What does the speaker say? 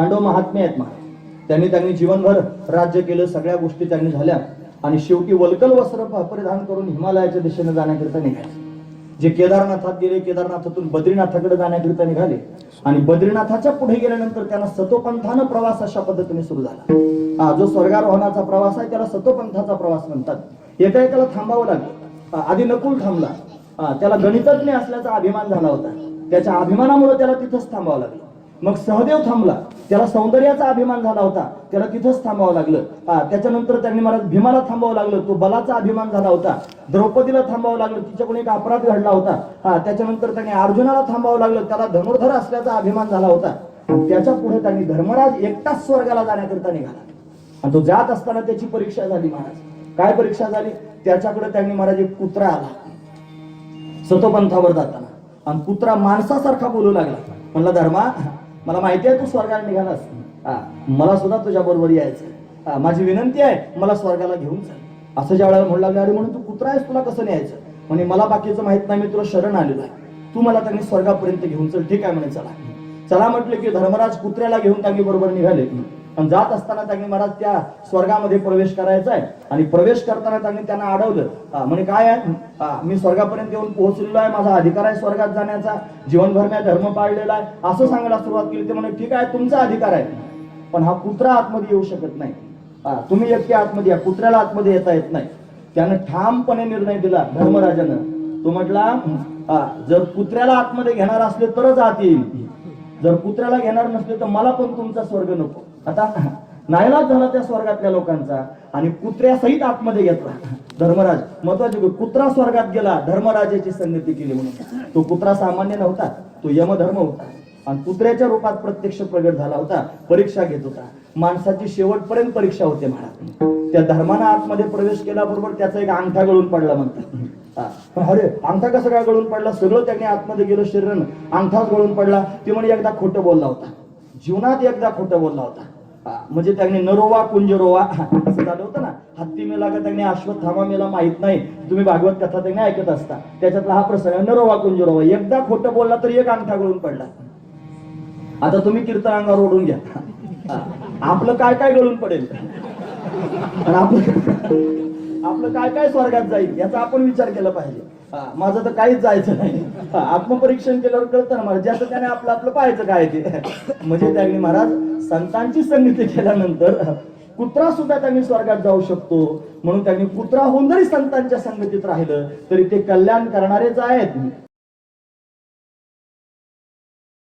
पांडव महात्मे आहेत महा त्यांनी त्यांनी जीवनभर राज्य केलं सगळ्या गोष्टी त्यांनी झाल्या. आणि शेवटी वल्कल वस्त्र परिधान करून हिमालयाच्या दिशेने जाण्याकरिता निघाले. जे केदारनाथात गेले केदारनाथातून बद्रीनाथाकडे जाण्याकरिता निघाले. आणि बद्रीनाथाच्या पुढे गेल्यानंतर त्यांना सतोपंथानं प्रवास अशा पद्धतीने सुरू झाला. हा, जो स्वर्गारोहणाचा प्रवास आहे त्याला सतोपंथाचा प्रवास म्हणतात. एका एकाला थांबावं लागलं? आधी नकुल थांबला. त्याला गणितज्ञ असल्याचा अभिमान झाला होता. त्याच्या अभिमानामुळे त्याला तिथंच थांबावं लागलं. मग सहदेव थांबला. त्याला सौंदर्याचा अभिमान झाला होता. त्याला तिथंच थांबावं लागलं. हा, त्याच्यानंतर त्यांनी महाराज भीमाला थांबावं लागलं. तो बलाचा अभिमान झाला होता. द्रौपदीला थांबावं लागलं. तिच्याकडून एक अपराध घडला होता. हा त्याच्यानंतर त्यांनी अर्जुनाला थांबावं लागलं. त्याला धनुर्धर असल्याचा अभिमान झाला होता. त्याच्या पुढे त्यांनी धर्मराज एकटाच स्वर्गाला जाण्याकरिता निघाला. आणि तो जात असताना त्याची परीक्षा झाली महाराज. काय परीक्षा झाली? त्याच्याकडे त्यांनी महाराज एक कुत्रा आला. सतोपंथावर जाताना. आणि कुत्रा माणसासारखा बोलू लागला. म्हणला धर्मा मला माहिती आहे तू स्वर्गाला निघालास. हा, मला सुद्धा तुझ्या बरोबर यायचं हा, माझी विनंती आहे मला स्वर्गाला घेऊन जा. असं ज्या वेळेला म्हणू लागलं अरे म्हणून तू कुत्रा आहेस तुला कसं न्यायचं? म्हणे मला बाकीचं माहीत नाही मी तुला शरण आलेलो आहे. तू मला त्यांनी स्वर्गापर्यंत घेऊन चल ठीक आहे म्हणे चला. चला म्हटलं की धर्मराज कुत्र्याला घेऊन त्यांनी बरोबर निघाले. आणि जात असताना त्यांनी महाराज त्या स्वर्गामध्ये प्रवेश करायचा आहे. आणि प्रवेश करताना त्यांनी त्यांना अडवलं हा, म्हणे काय आहे? मी स्वर्गापर्यंत येऊन पोहोचलेलो आहे. माझा अधिकार आहे स्वर्गात जाण्याचा. जीवनभर मी धर्म पाळलेला आहे. असं सांगायला सुरुवात केली. ते म्हणे ठीक आहे तुमचा अधिकार आहे. पण हा कुत्रा आतमध्ये येऊ शकत नाही. हा, तुम्ही एकटे आतमध्ये या. कुत्र्याला आतमध्ये येता येत नाही. त्यानं ठामपणे निर्णय दिला धर्मराजानं. तो म्हटला हा, जर कुत्र्याला आतमध्ये घेणार असले तरच आत येईल. जर कुत्र्याला घेणार नसले तर मला पण तुमचा स्वर्ग नको. आता नायलाज झाला त्या स्वर्गातल्या लोकांचा आणि कुत्र्यासहित आतमध्ये घेतला धर्मराज महत्वाची कुत्रा स्वर्गात गेला धर्मराजाची संगती केली म्हणून. तो कुत्रा सामान्य नव्हता तो यमधर्म होता. आणि कुत्र्याच्या रूपात प्रत्यक्ष प्रगट झाला होता परीक्षा घेत होता. माणसाची शेवटपर्यंत परीक्षा होते म्हणा त्या धर्मानं आतमध्ये प्रवेश केल्याबरोबर त्याचा एक अंगठा गळून पडला म्हणतात. अरे अंगठा कसा काय गळून पडला? सगळं त्यांनी आतमध्ये गेलं शरीरानं. अंगठाच गळून पडला. ते म्हणे एकदा खोटं बोलला होता. जीवनात एकदा खोटं बोलला होता. म्हणजे त्यांनी नरोवा कुंजरोवा असं झालं होतं ना. हत्ती मेला का त्यांनी अश्वत्थामा मेला माहीत नाही. तुम्ही भागवत कथा त्यांनी ऐकत असता. त्याच्यातला हा प्रसंग आहे, नरोवा कुंजरोवा. एकदा खोटं बोलला तर एक अंगठा गळून पडला. आता तुम्ही कीर्तन अंगावर ओढून घ्या. आपलं काय काय गळून पडेल? आणि आपलं आपलं काय काय स्वर्गात जाईल? याचा आपण विचार केला पाहिजे. माझं तर काहीच जायचं नाही. आत्मपरीक्षण केल्यावर कळतं ना महाराज ज्याचं त्याने आपलं आपलं पाहायचं काय ते. म्हणजे त्यांनी महाराज संतांची संगती केल्यानंतर कुत्रा सुद्धा त्यांनी स्वर्गात जाऊ शकतो. म्हणून त्यांनी कुत्रा होऊन जरी संतांच्या संगतीत राहिलं तरी ते कल्याण करणारेच आहेत